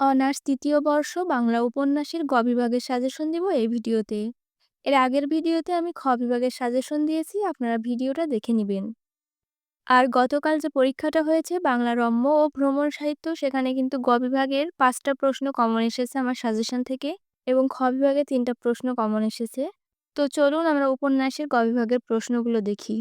Honours তৃতীয় বর্ষ বাংলা উপন্যাসের গ বিভাগের সাজেশন দিব এই ভিডিওতে। এর আগের ভিডিওতে আমি খ বিভাগের সাজেশন দিয়েছি, আপনারা ভিডিওটা দেখে নেবেন। আর গতকাল যে পরীক্ষাটা হয়েছে বাংলা রম্য ও ভ্রমণ সাহিত্য, সেখানে কিন্তু গ বিভাগের পাঁচটা প্রশ্ন কমন এসেছে আমার সাজেশন থেকে এবং খ বিভাগে তিনটা প্রশ্ন কমন এসেছে। তো চলুন আমরা উপন্যাসের গ বিভাগের প্রশ্নগুলো দেখি।